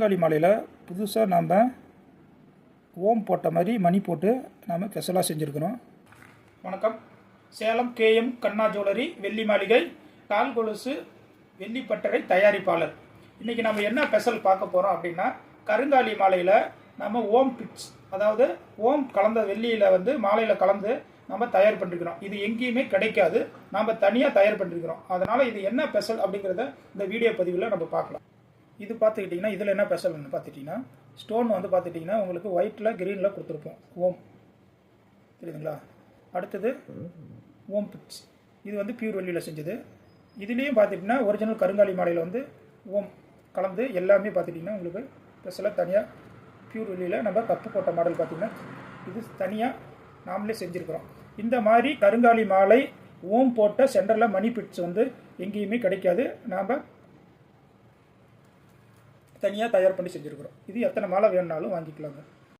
கருங்காலி மாலையில் புதுசாக நாம் ஓம் போட்ட மாதிரி மணி போட்டு நாம் ஸ்பெஷலாக செஞ்சுருக்கிறோம். வணக்கம். சேலம் கேஎம் கண்ணா ஜுவல்லரி வெள்ளி மாளிகை கால் கொலுசு வெள்ளி பட்டறை தயாரிப்பாளர். இன்றைக்கி நம்ம என்ன ஸ்பெஷல் பார்க்க போகிறோம் அப்படின்னா கருங்காலி மாலையில் நம்ம ஓம் பிட்ஸ் அதாவது ஓம் கலந்த வெள்ளியில் வந்து மாலையில் கலந்து நம்ம தயார் பண்ணிருக்கிறோம். இது எங்கேயுமே கிடைக்காது. நம்ம தனியாக தயார் பண்ணிருக்கிறோம். அதனால் இது என்ன ஸ்பெஷல் அப்படிங்கிறத இந்த வீடியோ பதிவில் நம்ம பார்க்கலாம். இது பார்த்துக்கிட்டிங்கன்னா இதில் என்ன ஸ்பெஷல்னு பார்த்துட்டிங்கன்னா ஸ்டோன் வந்து பார்த்துட்டிங்கன்னா உங்களுக்கு ஒயிட்டில் க்ரீனில் கொடுத்துருப்போம். ஓம். தெரியுதுங்களா? அடுத்தது ஓம் பிட்ஸ் இது வந்து பியூர் வெள்ளியில் செஞ்சது. இதுலேயும் பார்த்துட்டிங்கன்னா ஒரிஜினல் கருங்காலி மாலையில் வந்து ஓம் கலந்து எல்லாமே பார்த்துட்டிங்கன்னா உங்களுக்கு ஸ்பெஷலாக தனியாக பியூர் வெள்ளியில் நம்ம கப்பு போட்ட மாடல் பார்த்திங்கன்னா இது தனியாக நாமளே செஞ்சுருக்கிறோம். இந்த மாதிரி கருங்காலி மாலை ஓம் போட்ட சென்டரில் மணி பிட்ஸ் வந்து எங்கேயுமே கிடைக்காது. நாம் தனியாக தயார் பண்ணி செஞ்சுருக்குறோம். இது எத்தனை மாலை வேணுனாலும் வாங்கிக்கலாங்க.